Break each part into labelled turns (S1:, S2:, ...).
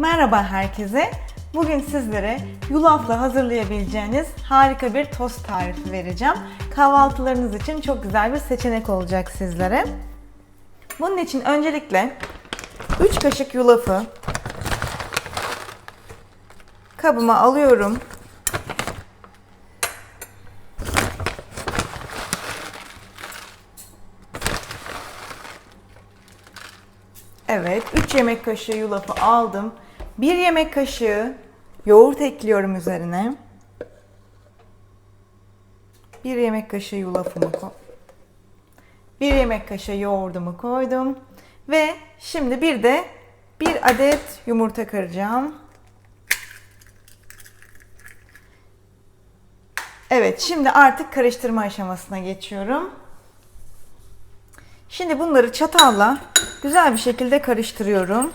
S1: Merhaba herkese. Bugün sizlere yulafla hazırlayabileceğiniz harika bir tost tarifi vereceğim. Kahvaltılarınız için çok güzel bir seçenek olacak sizlere. Bunun için öncelikle 3 kaşık yulafı kabıma alıyorum. Evet, 3 yemek kaşığı yulafı aldım. 1 yemek kaşığı yoğurt ekliyorum üzerine. 1 yemek kaşığı yulafımı koy. 1 yemek kaşığı yoğurdumu koydum. Ve şimdi bir de bir adet yumurta kıracağım. Evet, şimdi artık karıştırma aşamasına geçiyorum. Şimdi bunları çatalla güzel bir şekilde karıştırıyorum.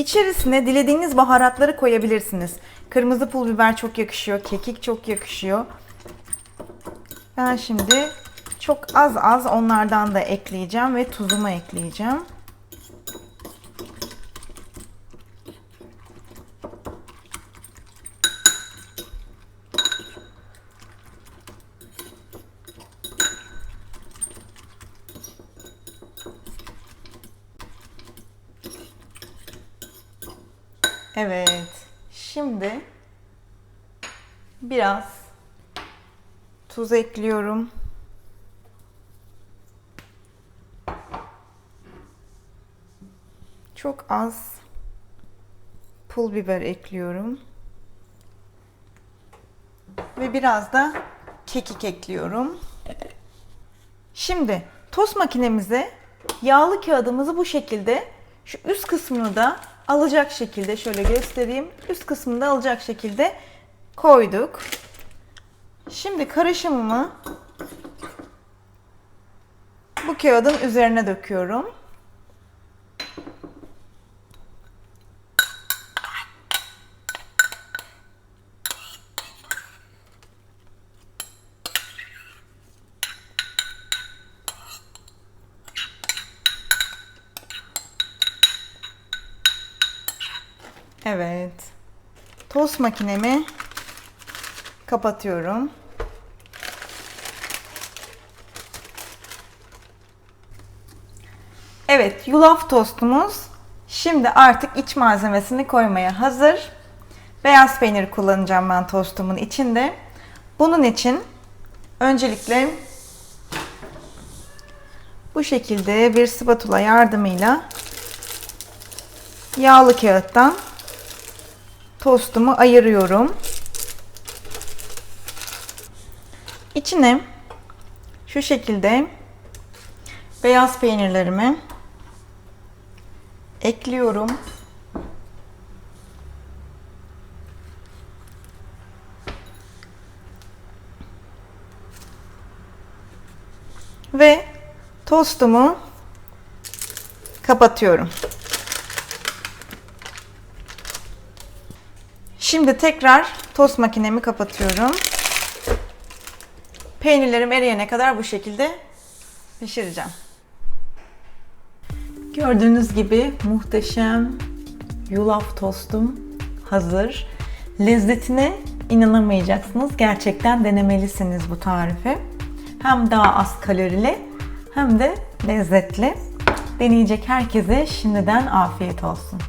S1: İçerisine dilediğiniz baharatları koyabilirsiniz. Kırmızı pul biber çok yakışıyor, kekik çok yakışıyor. Ben şimdi çok az az onlardan da ekleyeceğim ve tuzumu ekleyeceğim. Evet. Şimdi biraz tuz ekliyorum. Çok az pul biber ekliyorum. Ve biraz da kekik ekliyorum. Şimdi tost makinemize yağlı kağıdımızı bu şekilde şu üst kısmını da alacak şekilde şöyle göstereyim. Üst kısmını da alacak şekilde koyduk. Şimdi karışımımı bu kağıdın üzerine döküyorum. Evet. Tost makinemi kapatıyorum. Evet, yulaf tostumuz şimdi artık iç malzemesini koymaya hazır. Beyaz peynir kullanacağım ben tostumun içinde. Bunun için öncelikle bu şekilde bir spatula yardımıyla yağlı kağıttan tostumu ayırıyorum. İçine şu şekilde beyaz peynirlerimi ekliyorum. Ve tostumu kapatıyorum. Şimdi tekrar tost makinemi kapatıyorum. Peynirlerim eriyene kadar bu şekilde pişireceğim. Gördüğünüz gibi muhteşem yulaf tostum hazır. Lezzetine inanamayacaksınız. Gerçekten denemelisiniz bu tarifi. Hem daha az kalorili hem de lezzetli. Deneyecek herkese şimdiden afiyet olsun.